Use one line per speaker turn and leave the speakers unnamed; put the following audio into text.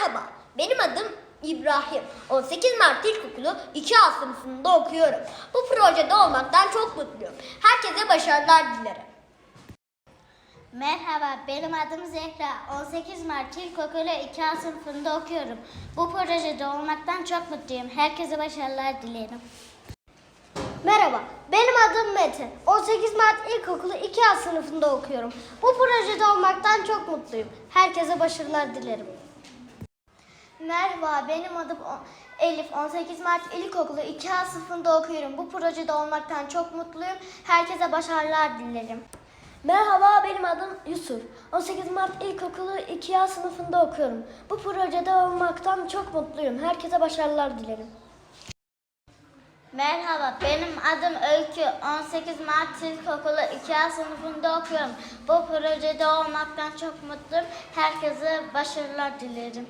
Merhaba, benim adım İbrahim. 18 Mart İlkokulu 2A sınıfında okuyorum. Bu projede olmaktan çok mutluyum. Herkese başarılar dilerim.
Merhaba, benim adım Zehra. 18 Mart İlkokulu 2A sınıfında okuyorum. Bu projede olmaktan çok mutluyum. Herkese başarılar dilerim.
Merhaba, benim adım Mete. 18 Mart İlkokulu 2A sınıfında okuyorum. Bu projede olmaktan çok mutluyum. Herkese başarılar dilerim. Merhaba, benim adım Elif. 18 Mart İlkokulu 2A sınıfında okuyorum. Bu projede olmaktan çok mutluyum. Herkese başarılar dilerim. Merhaba, benim adım Yusuf. 18 Mart İlkokulu 2A sınıfında okuyorum. Bu projede olmaktan çok mutluyum. Herkese başarılar dilerim.
Merhaba, benim adım Öykü. 18 Mart İlkokulu 2A sınıfında okuyorum. Bu projede olmaktan çok mutluyum. Herkese başarılar dilerim.